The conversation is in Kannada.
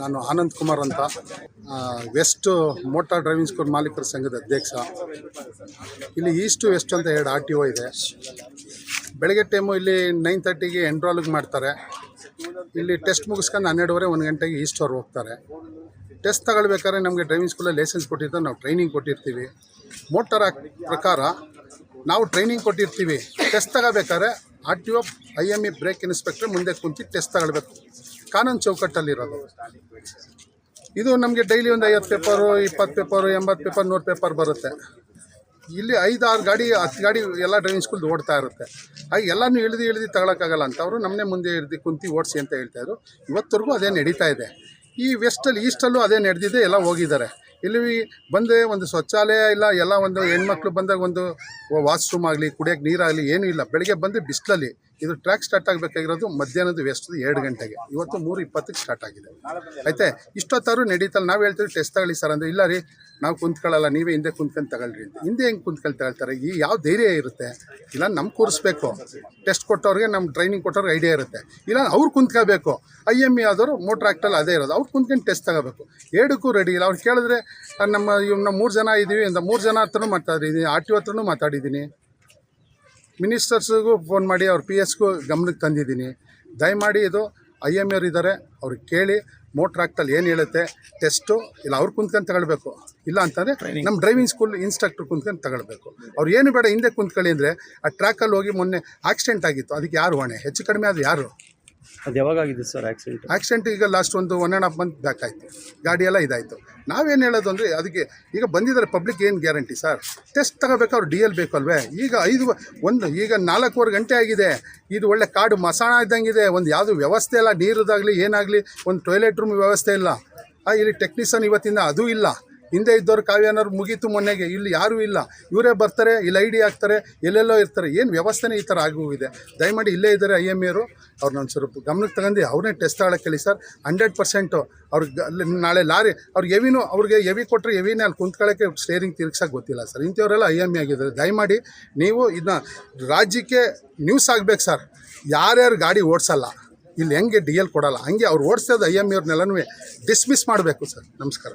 ನಾನು ಆನಂದ್ ಕುಮಾರ್ ಅಂತ. ವೆಸ್ಟ್ ಮೋಟಾರ್ ಡ್ರೈವಿಂಗ್ ಸ್ಕೂಲ್ ಮಾಲೀಕರ ಸಂಘದ ಅಧ್ಯಕ್ಷ. ಇಲ್ಲಿ ಈಸ್ಟು ವೆಸ್ಟ್ ಅಂತ ಎರಡು ಆರ್ ಟಿ ಒ ಇದೆ. ಬೆಳಗ್ಗೆ ಟೈಮು ಇಲ್ಲಿ ನೈನ್ ತರ್ಟಿಗೆ ಎಂಡ್ರಾಲಿಗೆ ಮಾಡ್ತಾರೆ. ಇಲ್ಲಿ ಟೆಸ್ಟ್ ಮುಗಿಸ್ಕೊಂಡು ಹನ್ನೆರಡುವರೆ, ಒಂದು ಗಂಟೆಗೆ ಈಸ್ಟ್ ಅವ್ರು ಹೋಗ್ತಾರೆ. ಟೆಸ್ಟ್ ತಗೊಳ್ಬೇಕಾದ್ರೆ ನಮಗೆ ಡ್ರೈವಿಂಗ್ ಸ್ಕೂಲಲ್ಲಿ ಲೈಸೆನ್ಸ್ ಕೊಟ್ಟಿರ್ತಾರೆ ನಾವು ಟ್ರೈನಿಂಗ್ ಕೊಟ್ಟಿರ್ತೀವಿ. ಮೋಟಾರ್ ಪ್ರಕಾರ ನಾವು ಟ್ರೈನಿಂಗ್ ಕೊಟ್ಟಿರ್ತೀವಿ. ಟೆಸ್ಟ್ ತಗೋಬೇಕಾದ್ರೆ R T O I M E brake inspector ಮುಂದೆ ಕುಂತು ಟೆಸ್ಟ್ ತಗೊಳ್ಬೇಕು. ಕಾನೂನು ಚೌಕಟ್ಟಲ್ಲಿರೋದು. ಇದು ನಮಗೆ ಡೈಲಿ ಒಂದು ಐವತ್ತು ಪೇಪರು ಇಪ್ಪತ್ತು ಪೇಪರು ಎಂಬತ್ತು ಪೇಪರ್ ನೂರು ಪೇಪರ್ ಬರುತ್ತೆ. ಇಲ್ಲಿ ಐದು ಆರು ಗಾಡಿ, ಹತ್ತು ಗಾಡಿ ಎಲ್ಲ ಡ್ರೈವಿಂಗ್ ಸ್ಕೂಲ್ದು ಓಡ್ತಾ ಇರುತ್ತೆ. ಹಾಗೆ ಎಲ್ಲನೂ ಇಳಿದು ಇಳಿದು ತಗೊಳಕ್ಕಾಗಲ್ಲ ಅಂತ ಅವರು ನಮ್ಮನ್ನೇ ಮುಂದೆ ಇಳಿದು ಕುಂತು ಓಡಿಸಿ ಅಂತ ಹೇಳ್ತಾಯಿದ್ರು ಇವತ್ತರೆಗೂ ಅದೇ ನಡೀತಾ ಇದೆ. ಈ ವೆಸ್ಟಲ್ಲಿ ಈಸ್ಟಲ್ಲೂ ಅದೇ ನಡೆದಿದೆ, ಎಲ್ಲ ಹೋಗಿದ್ದಾರೆ. ಇಲ್ಲಿ ಬಂದರೆ ಒಂದು ಶೌಚಾಲಯ ಇಲ್ಲ, ಎಲ್ಲ ಒಂದು ಹೆಣ್ಮಕ್ಳು ಬಂದಾಗ ಒಂದು ವಾಶ್ರೂಮ್ ಆಗಲಿ, ಕುಡಿಯೋಕ್ಕೆ ನೀರಾಗಲಿ ಏನೂ ಇಲ್ಲ. ಬೆಳಗ್ಗೆ ಬಂದು ಬಿಸಿಲಲ್ಲಿ ಇದು ಟ್ರ್ಯಾಕ್ ಸ್ಟಾರ್ಟ್ ಆಗಬೇಕಾಗಿರೋದು ಮಧ್ಯಾಹ್ನದ ವೆಸ್ಟ್ ಎರಡು ಗಂಟೆಗೆ. ಇವತ್ತು ಮೂರು ಇಪ್ಪತ್ತಕ್ಕೆ ಸ್ಟಾರ್ಟ್ ಆಗಿದೆ. ಆಯಿತಾ? ಇಷ್ಟೊತ್ತಾದ್ರೂ ನಡೀತಲ್ಲ. ನಾವು ಹೇಳ್ತೀವಿ ಟೆಸ್ಟ್ ತಗೊಳ್ಳಿ ಸರ್ ಅಂದರೆ, ಇಲ್ಲ ರೀ, ನಾವು ಕುಂತ್ಕೊಳ್ಳಲ್ಲ, ನೀವೇ ಹಿಂದೆ ಕುಂತ್ಕೊಂಡು ತಗೊಳ್ಳ್ರಿ ಅಂತ. ಹಿಂದೆ ಹೆಂಗೆ ಕುಂತ್ಕೊಂಡು ತಗೊಳ್ತಾರೆ? ಈ ಯಾವ ಧೈರ್ಯ ಇರುತ್ತೆ? ಇಲ್ಲ ನಮ್ಮ ಕೂರಿಸ್ಬೇಕು. ಟೆಸ್ಟ್ ಕೊಟ್ಟವ್ರಿಗೆ ನಮ್ಮ ಟ್ರೈನಿಂಗ್ ಕೊಟ್ಟವ್ರಿಗೆ ಐಡಿಯಾ ಇರುತ್ತೆ. ಇಲ್ಲ, ಅವ್ರು ಕುಂತ್ಕೋಬೇಕು ಐ ಎಂ ಇ ಆದವರು ಮೋಟ್ರ್ ಆ್ಯಕ್ಟಲ್ಲಿ ಅದೇ ಇರೋದು. ಅವ್ರು ಕುಂತ್ಕೊಂಡು ಟೆಸ್ಟ್ ತಗೋಬೇಕು ಎರಡಕ್ಕೂ ರೆಡಿ ಇಲ್ಲ. ಅವ್ರು ಕೇಳಿದ್ರೆ, ನಮ್ಮ ನಾವು ಮೂರು ಜನ ಇದ್ದೀವಿ ಅಂತ, ಮೂರು ಜನ ಹತ್ರನೂ ಮಾತಾಡಿದ್ದೀನಿ ಆರ್ ಟಿ ಹತ್ರನೂ ಮಾತಾಡಿದ್ದೀನಿ ಮಿನಿಸ್ಟರ್ಸ್ಗೂ ಫೋನ್ ಮಾಡಿ ಅವ್ರ ಪಿ ಎಸ್ಗೂ ಗಮನಕ್ಕೆ ತಂದಿದ್ದೀನಿ. ದಯಮಾಡಿ ಇದು ಐ ಎಂ ಎರ್ ಇದ್ದಾರೆ ಅವ್ರಿಗೆ ಕೇಳಿ ಮೋಟ್ರ್ ಆ್ಯಕ್ಟಲ್ಲಿ ಏನು ಹೇಳುತ್ತೆ ಟೆಸ್ಟು ಇಲ್ಲ ಅವ್ರು ಕುಂತ್ಕೊಂಡು ತಗೊಳ್ಬೇಕು. ಇಲ್ಲ ಅಂತಂದರೆ ನಮ್ಮ ಡ್ರೈವಿಂಗ್ ಸ್ಕೂಲ್ ಇನ್ಸ್ಟ್ರಕ್ಟ್ರ್ ಕುಂತ್ಕೊಂಡು ತಗೊಳ್ಬೇಕು. ಅವ್ರು ಏನು ಬೇಡ ಹಿಂದೆ ಕುಂತ್ಕೊಳ್ಳಿ ಅಂದರೆ ಆ ಟ್ರ್ಯಾಕಲ್ಲಿ ಹೋಗಿ ಮೊನ್ನೆ ಆಕ್ಸಿಡೆಂಟ್ ಆಗಿತ್ತು ಅದಕ್ಕೆ ಯಾರು ಹೊಣೆ? ಹೆಚ್ಚು ಕಡಿಮೆ ಅದು ಯಾರು? ಅದು ಯಾವಾಗ ಆಗಿದೆ ಸರ್ ಆಕ್ಸಿಡೆಂಟ್? ಆಕ್ಸಿಡೆಂಟ್ ಈಗ ಲಾಸ್ಟ್ ಒಂದು one and half month back ಆಯಿತು. ಗಾಡಿ ಎಲ್ಲ ಇದಾಯಿತು. ನಾವೇನು ಹೇಳೋದು ಅಂದರೆ ಅದಕ್ಕೆ ಈಗ ಬಂದಿದ್ದಾರೆ ಪಬ್ಲಿಕ್ ಏನು ಗ್ಯಾರಂಟಿ ಸರ್? ಟೆಸ್ಟ್ ತಗೋಬೇಕು ಅವ್ರು ಡಿ ಎಲ್ ಬೇಕು ಅಲ್ವೇ ಈಗ ಐದು ಒಂದು ಈಗ ನಾಲ್ಕೂವರೆ ಗಂಟೆ ಆಗಿದೆ. ಇದು ಒಳ್ಳೆ ಕಾಡು ಮಸಾಣ ಇದ್ದಂಗಿದೆ. ಒಂದು ಯಾವುದು ವ್ಯವಸ್ಥೆ ಇಲ್ಲ, ನೀರದಾಗಲಿ, ಏನಾಗಲಿ, ಒಂದು ಟಾಯ್ಲೆಟ್ ರೂಮ್ ವ್ಯವಸ್ಥೆ ಇಲ್ಲ. ಇಲ್ಲಿ ಟೆಕ್ನಿಷಿಯನ್ ಇವತ್ತಿಂದ ಅದೂ ಇಲ್ಲ. ಹಿಂದೆ ಇದ್ದವ್ರು ಕಾವ್ಯನವ್ರು ಮುಗೀತು ಮೊನ್ನೆಗೆ ಇಲ್ಲಿ ಯಾರೂ ಇಲ್ಲ. ಇವರೇ ಬರ್ತಾರೆ, ಇಲ್ಲಿ ಐ ಡಿ ಹಾಕ್ತಾರೆ, ಎಲ್ಲೆಲ್ಲೋ ಇರ್ತಾರೆ. ಏನು ವ್ಯವಸ್ಥೆನೇ ಈ ಥರ ಆಗೋಗಿದೆ ದಯಮಾಡಿ ಇಲ್ಲೇ ಇದ್ದಾರೆ ಐ ಎಂ ಎರು ಅವ್ರು ನನ್ನ ಸ್ವಲ್ಪ ಗಮನಕ್ಕೆ ತಗೊಂಡು ಅವ್ರನ್ನೇ ಟೆಸ್ಟ್ ಆಳಕ್ಕೆ ಹೇಳಿ ಸರ್. ಹಂಡ್ರೆಡ್ ಪರ್ಸೆಂಟು ಅವ್ರಿಗೆ ನಾಳೆ ಲಾರಿ ಅವ್ರಿಗೆ ಎವಿನೂ ಅವ್ರಿಗೆ ಎವಿ ಕೊಟ್ಟರೆ ಎವಿನೇ ಅಲ್ಲಿ ಕುಂತ್ಕೊಳ್ಳೋಕ್ಕೆ ಸ್ಟೇರಿಂಗ್ ತಿರ್ಗ್ಸೋಕ್ಕೆ ಗೊತ್ತಿಲ್ಲ ಸರ್. ಇಂಥವರೆಲ್ಲ ಐ ಎಂ ಎ ಆಗಿದ್ದಾರೆ. ದಯಮಾಡಿ ನೀವು ಇದನ್ನ ರಾಜ್ಯಕ್ಕೆ ನ್ಯೂಸ್ ಆಗಬೇಕು ಸರ್. ಯಾರ್ಯಾರು ಗಾಡಿ ಓಡಿಸಲ್ಲ, ಇಲ್ಲಿ ಹೆಂಗೆ ಡಿ ಎಲ್ ಕೊಡಲ್ಲ, ಹಂಗೆ ಅವ್ರು ಓಡಿಸೋದು ಐ ಎಂ ಎವ್ರನ್ನೆಲ್ಲನೂ ಡಿಸ್ಮಿಸ್ ಮಾಡಬೇಕು ಸರ್. ನಮಸ್ಕಾರ.